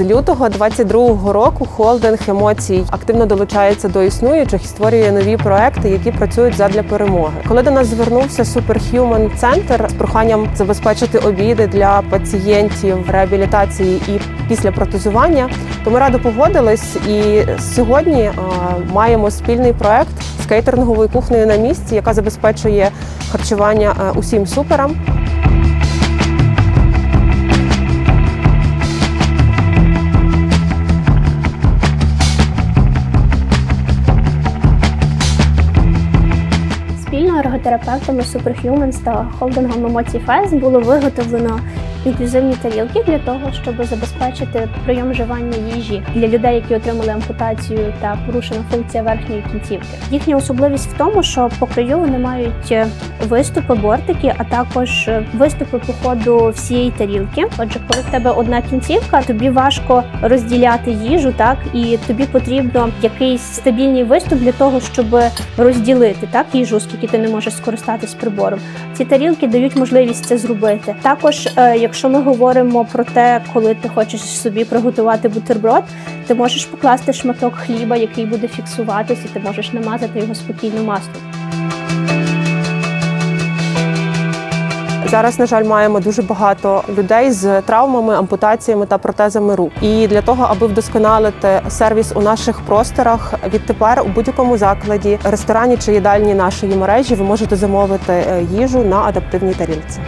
З лютого 22-го року холдинг емоцій активно долучається до існуючих і створює нові проекти, які працюють задля перемоги. Коли до нас звернувся Superhuman Center з проханням забезпечити обіди для пацієнтів реабілітації і після протезування, то ми радо погодились. І сьогодні е, маємо спільний проект з кейтеринговою кухнею на місці, яка забезпечує харчування е, усім суперам. Спільно ерготерапевтами Superhumans та холдингом Емоцій Фест було виготовлено інклюзивні тарілки для того, щоб забезпечити прийом вживання їжі для людей, які отримали ампутацію та порушена функція верхньої кінцівки. Їхня особливість в тому, що по краю вони мають е, виступи, бортики, а також е, виступи по ходу всієї тарілки. Отже, коли в тебе одна кінцівка, тобі важко розділяти їжу, так і тобі потрібно якийсь стабільний виступ для того, щоб розділити так їжу, оскільки ти не можеш скористатись прибором. Ці тарілки дають можливість це зробити. Також, е, якщо ми говоримо про те, коли ти хочеш собі приготувати бутерброд, ти можеш покласти шматок хліба, який буде фіксуватись, і ти можеш намазати його спокійно маслом. Зараз, на жаль, маємо дуже багато людей з травмами, ампутаціями та протезами рук. І для того, аби вдосконалити сервіс у наших просторах, відтепер у будь-якому закладі, ресторані чи їдальні нашої мережі ви можете замовити е, їжу на адаптивній тарілці.